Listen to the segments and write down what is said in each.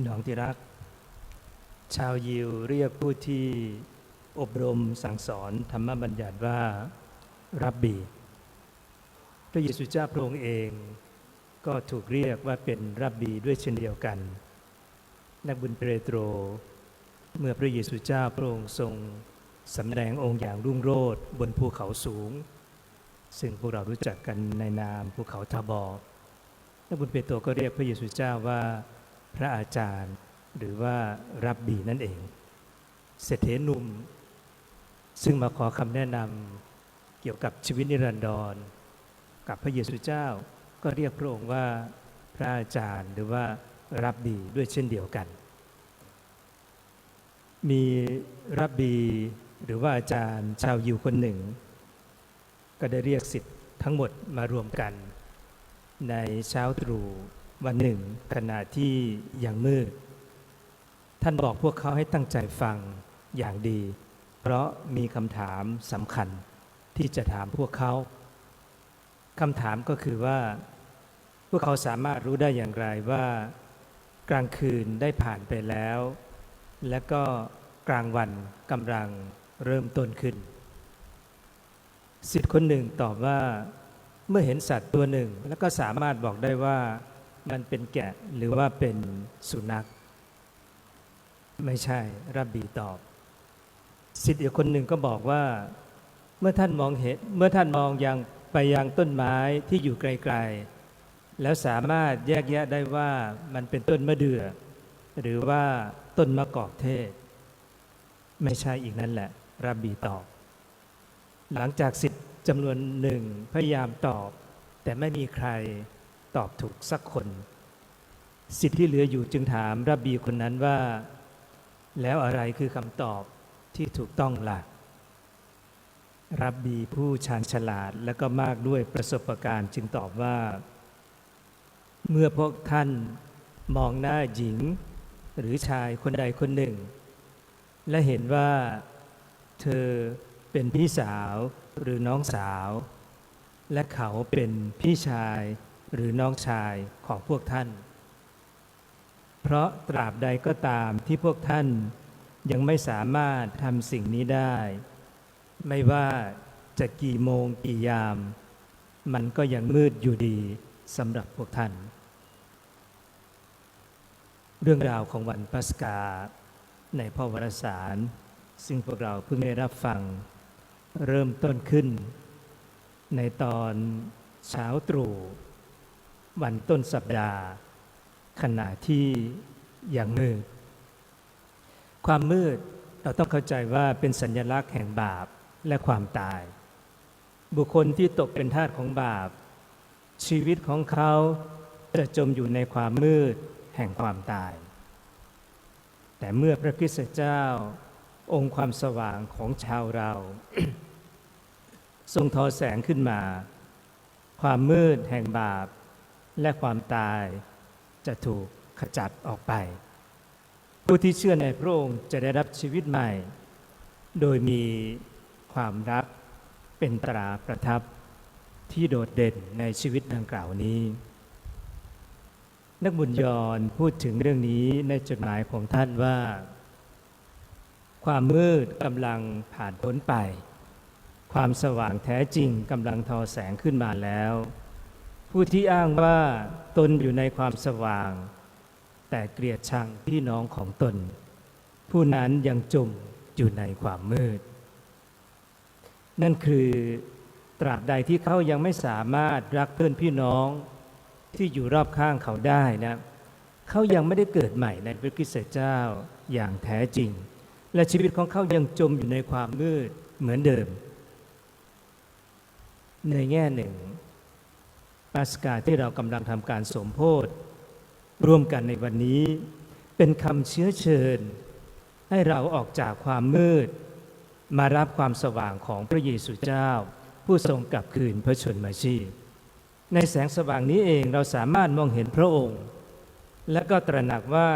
พี่น้องที่รัก ชาวยิวเรียกผู้ที่อบรมสั่งสอนธรรมบัญญัติว่ารับบี พระเยซูเจ้าพระองค์เองก็ถูกเรียกว่าเป็นรับบีด้วยเช่นเดียวกัน นักบุญเปโตร เมื่อพระเยซูเจ้าพระองค์ทรงสำแดงองค์อย่างรุ่งโรจน์บนภูเขาสูง ซึ่งพวกเรารู้จักกันในนามภูเขาทาบอนักบุญเปโตรก็เรียกพระเยซูเจ้าว่า พระอาจารย์ หรือว่ารับบีนั่นเอง เศรษฐีหนุ่ม ซึ่งมาขอคำแนะนำเกี่ยวกับชีวิตนิรันดร กับพระเยซูเจ้า ก็เรียกพระองค์ว่าพระอาจารย์หรือว่ารับบีด้วยเช่นเดียวกัน มีรับบีหรือว่าอาจารย์ชาวยิวคนหนึ่ง ก็ได้เรียกสิทธิ์ทั้งหมดมารวมกัน ในเช้าตรู่ วันหนึ่งขณะที่ยังมืด ท่านบอกพวกเขาให้ตั้งใจฟังอย่างดี เพราะมีคำถามสำคัญที่จะถามพวกเขาคำถามก็คือว่า พวกเขาสามารถรู้ได้อย่างไรว่า กลางคืนได้ผ่านไปแล้ว และก็กลางวันกำลังเริ่มต้นขึ้นสิทธิ์คนหนึ่งตอบว่าเมื่อเห็นสัตว์ตัวหนึ่ง แล้วก็สามารถบอกได้ว่า มันเป็นแกะหรือว่าเป็นสุนัข ไม่ใช่รับบีตอบสิทธิ์อีกคนหนึ่งก็บอกว่า เมื่อท่านมองเห็นเมื่อท่านมองยังไปยังต้นไม้ที่อยู่ไกลๆ แล้วสามารถแยกแยะได้ว่ามันเป็นต้นมะเดื่อ หรือว่าต้นมะกอกเทศ ไม่ใช่อีกนั่นแหละรับบีตอบ หลังจากสิทธิ์จำนวนหนึ่งพยายามตอบ แต่ไม่มีใคร ตอบถูกสักคนสิทธิ์ที่เหลืออยู่จึงถามรับบีคนนั้นว่า แล้วอะไรคือคำตอบที่ถูกต้องล่ะรับบีผู้ชาญฉลาดและก็มากด้วยประสบการณ์จึงตอบว่า เมื่อพวกท่านมองหน้าหญิง หรือชายคนใดคนหนึ่ง และเห็นว่าเธอเป็นพี่สาวหรือน้องสาว และเขาเป็นพี่ชาย หรือน้องชายของพวกท่าน เพราะตราบใดก็ตามที่พวกท่านยังไม่สามารถทำสิ่งนี้ได้ ไม่ว่าจะกี่โมงกี่ยาม มันก็ยังมืดอยู่ดีสำหรับพวกท่าน เรื่องราวของวันปัสกา ในพ่อวรสาร ซึ่งพวกเราเพิ่งได้รับฟัง เริ่มต้นขึ้น ในตอนเช้าตรู่ วันต้นสัปดาห์ ขณะที่ยังมืด ความมืดเราต้องเข้าใจว่าเป็นสัญลักษณ์แห่งบาปและความตาย บุคคลที่ตกเป็นทาสของบาป ชีวิตของเขาจะจมอยู่ในความมืดแห่งความตาย แต่เมื่อพระคริสต์เจ้าองค์ความสว่างของชาวเรา ทรงทอแสงขึ้นมา ความมืดแห่งบาป และความตายจะถูกขจัดออกไป ผู้ที่เชื่อในพระองค์จะได้รับชีวิตใหม่ โดยมีความรักเป็นตราประทับที่โดดเด่นในชีวิตดังกล่าวนี้ นักบุญยอนพูดถึงเรื่องนี้ในจดหมายของท่านว่า ความมืดกำลังผ่านพ้นไป ความสว่างแท้จริงกำลังทอแสงขึ้นมาแล้ว ผู้ที่อ้างว่าตนอยู่ในความสว่าง แต่เกลียดชังพี่น้องของตน ผู้นั้นยังจมอยู่ในความมืด นั่นคือตราบใดที่เขายังไม่สามารถรักเพื่อนพี่น้องที่อยู่รอบข้างเขาได้นะเขายังไม่ได้เกิดใหม่ในพระคริสตเจ้าอย่างแท้จริง และชีวิตของเขายังจมอยู่ในความมืดเหมือนเดิม ในแง่หนึ่ง ปัสกาที่เรากำลังทำการสมโพธร่วมกันในวันนี้ เป็นคำเชื้อเชิญ ให้เราออกจากความมืด มารับความสว่างของพระเยซูเจ้า ผู้ทรงกลับคืนพระชนมาชีพ ในแสงสว่างนี้เองเราสามารถมองเห็นพระองค์ และก็ตระหนักว่า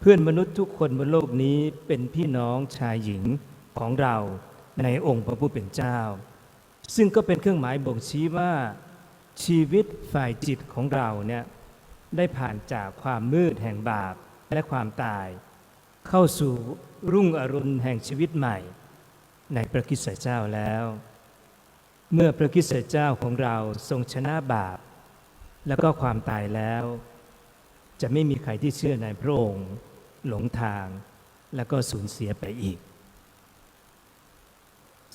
เพื่อนมนุษย์ทุกคนบนโลกนี้เป็นพี่น้องชายหญิงของเราในองค์พระผู้เป็นเจ้า ซึ่งก็เป็นเครื่องหมายบ่งชี้ว่า ชีวิตฝ่ายจิตของเราเนี่ยได้ผ่านจากความมืดแห่งบาปและความตาย เข้าสู่รุ่งอรุณแห่งชีวิตใหม่ ในพระคริสเจ้าแล้ว เมื่อพระคริสเจ้าของเราทรงชนะบาป แล้วก็ความตายแล้ว จะไม่มีใครที่เชื่อในพระองค์หลงทางแล้วก็สูญเสียไปอีก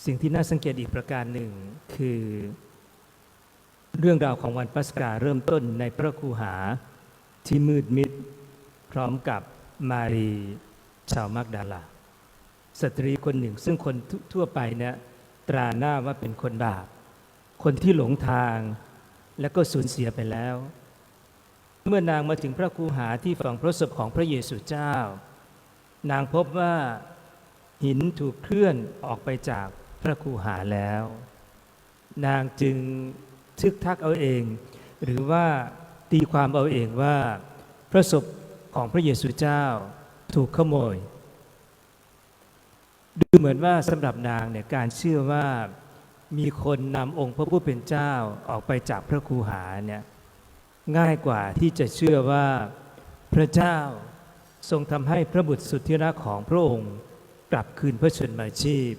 สิ่งที่น่าสังเกตอีกประการหนึ่งคือ เรื่องราวของวันปัสกาเริ่มต้นในพระคูหาที่มืดมิด พร้อมกับมารีชาวมักดาลา สตรีคนหนึ่งซึ่งคนทั่วไปเนี่ยตราหน้าว่าเป็นคนบาป คนที่หลงทางและก็สูญเสียไปแล้ว เมื่อนางมาถึงพระคูหาที่ฝังพระศพของพระเยซูเจ้า นางพบว่าหินถูกเคลื่อนออกไปจากพระคูหาแล้ว นางจึง ทึกทักเอาเอง หรือว่าตีความเอาเองว่า พระศพของพระเยซูเจ้าถูกขโมย ดูเหมือนว่าสำหรับนางเนี่ยการเชื่อว่ามีคนนำองค์พระผู้เป็นเจ้าออกไปจากพระคูหาเนี่ยง่ายกว่าที่จะเชื่อว่าพระเจ้าทรงทำให้พระบุตรสุดที่รักของพระองค์กลับคืนพระชนมาชีพ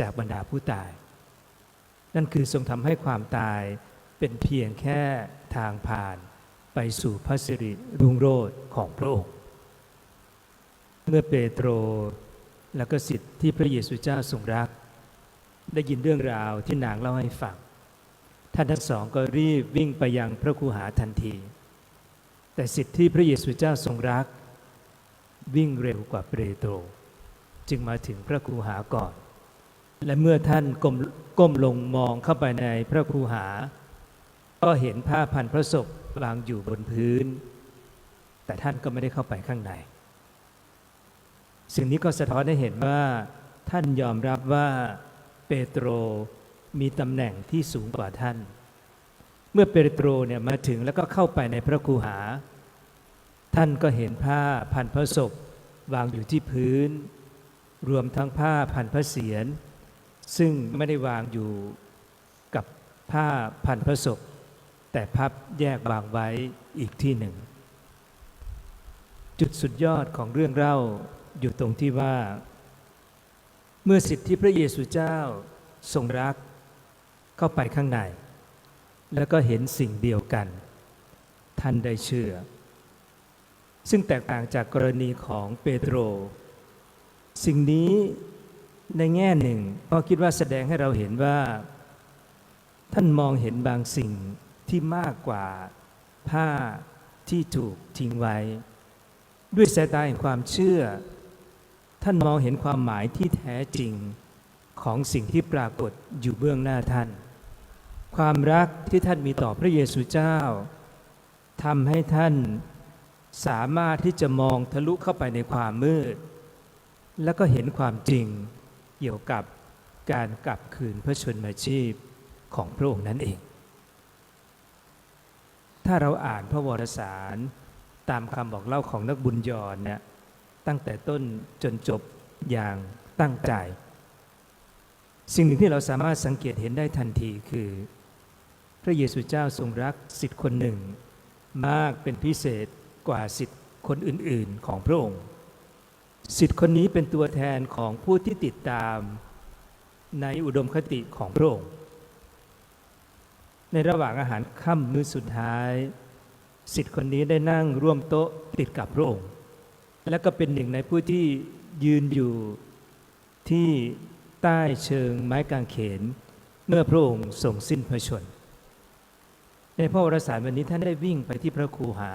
จากบรรดาผู้ตาย นั่นคือทรงทำให้ความตาย เป็นเพียงแค่ทางผ่านไปสู่พระสิริรุ่งโรจน์ของพระองค์ เมื่อเปโตรและก็สิทธิ์ที่พระเยซูเจ้าทรงรัก ได้ยินเรื่องราวที่นางเล่าให้ฟัง ท่านทั้งสองก็รีบวิ่งไปยังพระคูหาทันที แต่สิทธิ์ที่พระเยซูเจ้าทรงรัก วิ่งเร็วกว่าเปโตร จึงมาถึงพระคูหาก่อน และเมื่อท่านก้มก้มลงมองเข้าไปในพระคูหา ก็เห็นผ้าพันพระศพวางอยู่บนพื้น แต่ท่านก็ไม่ได้เข้าไปข้างใน สิ่งนี้ก็สะท้อนให้เห็นว่าท่านยอมรับว่าเปโตรมีตำแหน่งที่สูงกว่าท่าน เมื่อเปโตรเนี่ยมาถึงแล้วก็เข้าไปในพระคูหา ท่านก็เห็นผ้าพันพระศพวางอยู่ที่พื้น รวมทั้งผ้าพันพระเศียรซึ่งไม่ได้วางอยู่กับผ้าพันพระศพ แต่พับแยกวางไว้อีกที่หนึ่ง จุดสุดยอดของเรื่องเล่าอยู่ตรงที่ว่า เมื่อสิทธิพระเยซูเจ้าทรงรักเข้าไปข้างใน แล้วก็เห็นสิ่งเดียวกัน ท่านได้เชื่อ ซึ่งแตกต่างจากกรณีของเปโตร สิ่งนี้ในแง่หนึ่งก็คิดว่าแสดงให้เราเห็นว่า ท่านมองเห็นบางสิ่ง ที่มากกว่าผ้าที่ถูกทิ้งไว้ ด้วยสายตาแห่งความเชื่อ ท่านมองเห็นความหมายที่แท้จริงของสิ่งที่ปรากฏอยู่เบื้องหน้าท่าน ความรักที่ท่านมีต่อพระเยซูเจ้าทำให้ท่านสามารถที่จะมองทะลุเข้าไปในความมืด แล้วก็เห็นความจริงเกี่ยวกับการกลับคืนพระชนมาชีพของพระองค์นั้นเอง ถ้าเราอ่านพระวรสารตามคำบอกเล่าของนักบุญยอนเนี่ยตั้งแต่ต้นจนจบอย่างตั้งใจ สิ่งหนึ่งที่เราสามารถสังเกตเห็นได้ทันทีคือ พระเยซูเจ้าทรงรักสิทธิ์คนหนึ่ง มากเป็นพิเศษกว่าสิทธิ์คนอื่นๆของพระองค์ สิทธิ์คนนี้เป็นตัวแทนของผู้ที่ติดตามในอุดมคติของพระองค์ ในระหว่างอาหารค่ำมื้อสุดท้ายสิทธิ์คนนี้ได้นั่งร่วมโต๊ะติดกับพระองค์ และก็เป็นหนึ่งในผู้ที่ยืนอยู่ที่ใต้เชิงไม้กางเขน เมื่อพระองค์ทรงสิ้นพระชน ในพระวรสารวันนี้ท่านได้วิ่งไปที่พระครูหา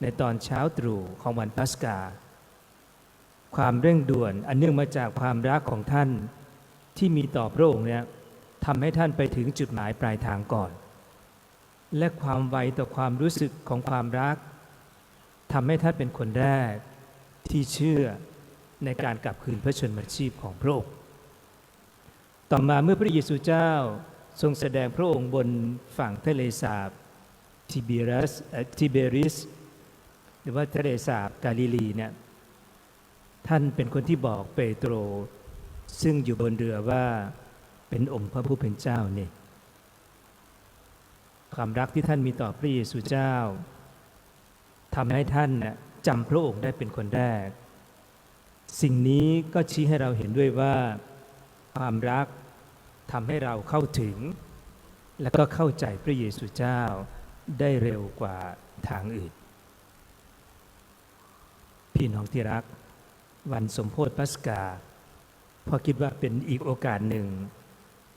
ในตอนเช้าตรู่ของวันปัสกา ความเร่งด่วนอันเนื่องมาจากความรักของท่านที่มีต่อพระองค์เนี่ย ทำให้ท่านไปถึงจุดหมายปลายทางก่อน และความไวต่อความรู้สึกของความรักทำให้ท่านเป็นคนแรกที่เชื่อในการกลับคืนพระชนมาชีพของพระองค์ ต่อมาเมื่อพระเยซูเจ้าทรงแสดงพระองค์บนฝั่งทะเลสาบทิเบรัสทิเบริส หรือว่าทะเลสาบกาลิลีเนี่ยท่านเป็นคนที่บอกเปโตร ซึ่งอยู่บนเรือว่า เป็นองค์พระผู้เป็นเจ้านี่ความรักที่ท่านมีต่อพระเยซูเจ้าทำให้ท่านน่ยจำพระองค์ได้เป็นคนแรก สิ่งนี้ก็ชี้ให้เราเห็นด้วยว่า ความรักทำให้เราเข้าถึง และก็เข้าใจพระเยซูเจ้าได้เร็วกว่าทางอื่น พี่น้องที่รัก วันสมโพธิปัสกาพอคิดว่าเป็นอีกโอกาสหนึ่ง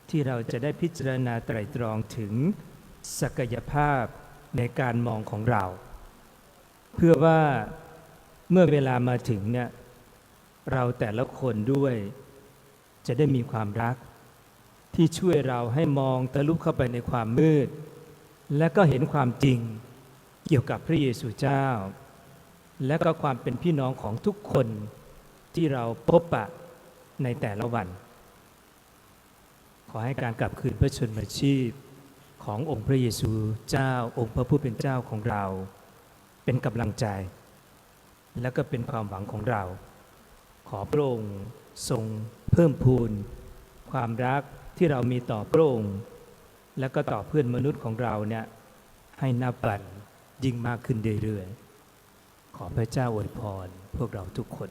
ที่เราจะได้พิจารณาไตรตรองถึงศักยภาพในการมองของเรา เพื่อว่าเมื่อเวลามาถึงเนี่ยเราแต่ละคนด้วยจะได้มีความรัก ที่ช่วยเราให้มองทะลุเข้าไปในความมืด และก็เห็นความจริงเกี่ยวกับพระเยซูเจ้า และก็ความเป็นพี่น้องของทุกคนที่เราพบปะในแต่ละวัน ขอให้การกลับคืนพระชนมาชีพ ขององค์พระเยซูเจ้าองค์พระผู้เป็นเจ้าของเรา เป็นกำลังใจ และก็เป็นความหวังของเรา ขอพระองค์ทรงเพิ่มพูน ความรักที่เรามีต่อพระองค์และก็ต่อเพื่อนมนุษย์ของเราเนี่ยให้นับวันยิ่งมากขึ้นเรื่อยๆ ขอพระเจ้าอวยพรพวกเราทุกคน